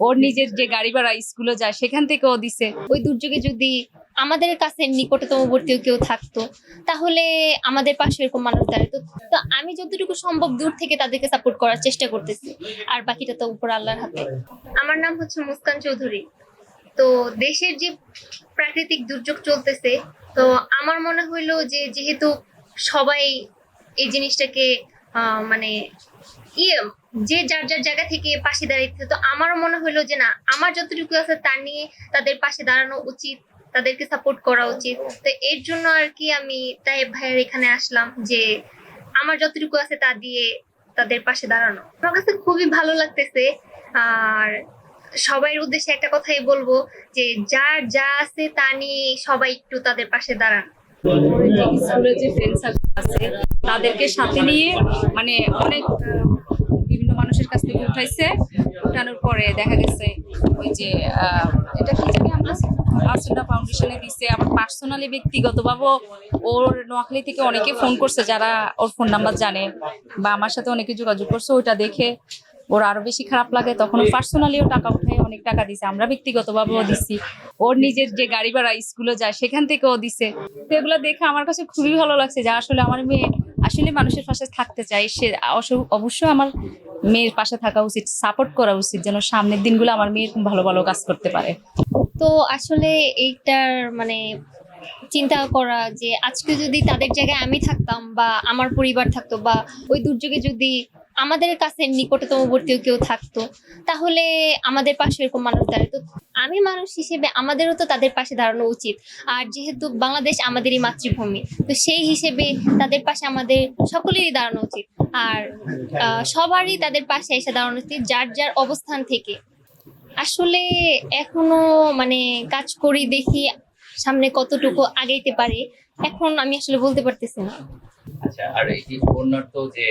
ওর নিজের যে গাড়ি ভাড়া স্কুলে যায় সেখান থেকে ও দিছে। ওই দুর্যোগে যদি আমাদের কাছে নিকটতমবর্তী কেউ থাকতো তাহলে আমাদের পাশে এরকম মানুষ দাঁড়াতো। তো আমি যতটুকু সম্ভব দূর থেকে তাদেরকে সাপোর্ট করার চেষ্টা করতেছি আর বাকিটা তো উপর আল্লাহর হাতে। আমার নাম হচ্ছে মুস্কান চৌধুরী। তো দেশের যে প্রাকৃতিক দুর্যোগ চলতেছে তো আমার মনে হইল যে যেহেতু সবাই এই জিনিসটাকে আহ, মানে ইয়ে যে যার যার জায়গা থেকে পাশে দাঁড়িয়েছে, তো আমারও মনে হলো যে না, আমার যতটুকু আছে তা নিয়ে তাদের পাশে দাঁড়ানো উচিত, তাদেরকে সাপোর্ট করা উচিত। তো এর জন্য আর কি আমি তাই ভাইয়ের এখানে আসলাম যে আমার যতটুকু আছে তা দিয়ে তাদের পাশে দাঁড়ানো। আমার কাছে খুবই ভালো লাগতেছে, আর সবাই উদ্দেশ্যে একটা কথাই বলব যে যার যা আছে তা নিয়ে সবাই একটু তাদের পাশে দাঁড়ান। আছে, তাদেরকে সাথে নিয়ে মানে অনেক বিভিন্ন মানুষের কাছ থেকে উঠাইছে। উঠানোর পরে দেখা গেছে ওই যে এটা কি জানি আমরা আর্সেনা ফাউন্ডেশনে দিছে আবার পার্সোনালি ব্যক্তিগতভাবে ওর নোয়াখালী থেকে অনেকে ফোন করছে যারা ওর ফোন নাম্বার জানে বা আমার সাথে অনেকে যোগাযোগ করছে, ওইটা দেখে ওর আরও বেশি খারাপ লাগে তখন পার্সোনালিও টাকা উঠায়, অনেক টাকা দিছে। আমরা ব্যক্তিগতভাবেও দিছি। ওর নিজের যে গাড়ি ভাড়া স্কুলে যায়, সেখান থেকেও দিছে। তো এগুলো দেখে আমার কাছে খুবই ভালো লাগছে যে আসলে আমার মেয়ে আসলে মানুষের পাশে থাকতে চাই সে অবশ্যই আমার মেয়ের পাশে থাকা উচিত সাপোর্ট করা উচিত, যেন সামনের দিনগুলো আমার মেয়ে ভালো ভালো কাজ করতে পারে। তো আসলে এইটার মানে চিন্তা করা যে আজকে যদি তাদের জায়গায় আমি থাকতাম বা আমার পরিবার থাকতো বা ওই দুর্যোগে যদি আমাদের কাছে নিকটতমবর্তী কেউ থাকতো, তাহলে আমাদের পাশে এরকম মানুষ দাঁড়াতো। আমি মানুষ হিসেবে আমাদেরও তো তাদের পাশে দাঁড়ানো উচিত। আর যেহেতু বাংলাদেশ আমাদেরই মাতৃভূমি, তো সেই হিসেবে তাদের পাশে আমাদের সকলেরই দাঁড়ানো উচিত। আর সবারই তাদের পাশে এসে দাঁড়ানো উচিত, যার যার অবস্থান থেকে। আসলে এখনও মানে কাজ করি দেখি সামনে কতটুকু আগাইতে পারে। এখন আমি আসলে বলতে পারতেছি না। আচ্ছা আর এই বন্যার তো যে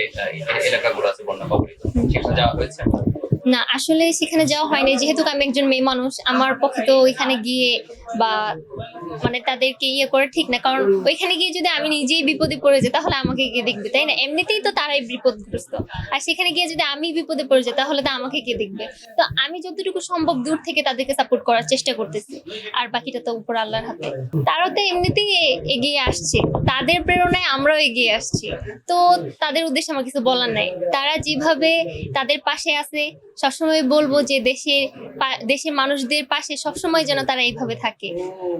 এলাকাগুলো আছে বন্যা কবলিত সেখানে যাওয়া হয়েছে? না, আসলে সেখানে যাওয়া হয়নি। যেহেতু আমি একজন মেয়ে মানুষ, আমার পক্ষে তো ওইখানে গিয়ে বা মানে তাদেরকে ইয়ে করে ঠিক না। কারণ ওইখানে গিয়ে যদি আমি নিজেই বিপদে পড়ে যাই, তাহলে আমাকে কে দেখবে, তাই না? এমনিতেই তো তারাই বিপদগ্রস্ত। আর সেখানে গিয়ে যদি আমি বিপদে পড়ে যাই, তাহলে তো আমাকে কে দেখবে? তো আমি যতটুকু সম্ভব দূর থেকে তাদেরকে সাপোর্ট করার চেষ্টা করতেছি। আর বাকিটা তো উপর আল্লাহর হাতে। তারা তো এমনিতেই এগিয়ে আসছে। তাদের প্রেরণায় আমরাও এগিয়ে আসছি। তো তাদের উদ্দেশ্যে আমার কিছু বলার নাই। তারা যেভাবে তাদের পাশে আছে সবসময় বলব যে দেশের পা- দেশের মানুষদের পাশে সবসময় যেন তারা এইভাবে থাকে।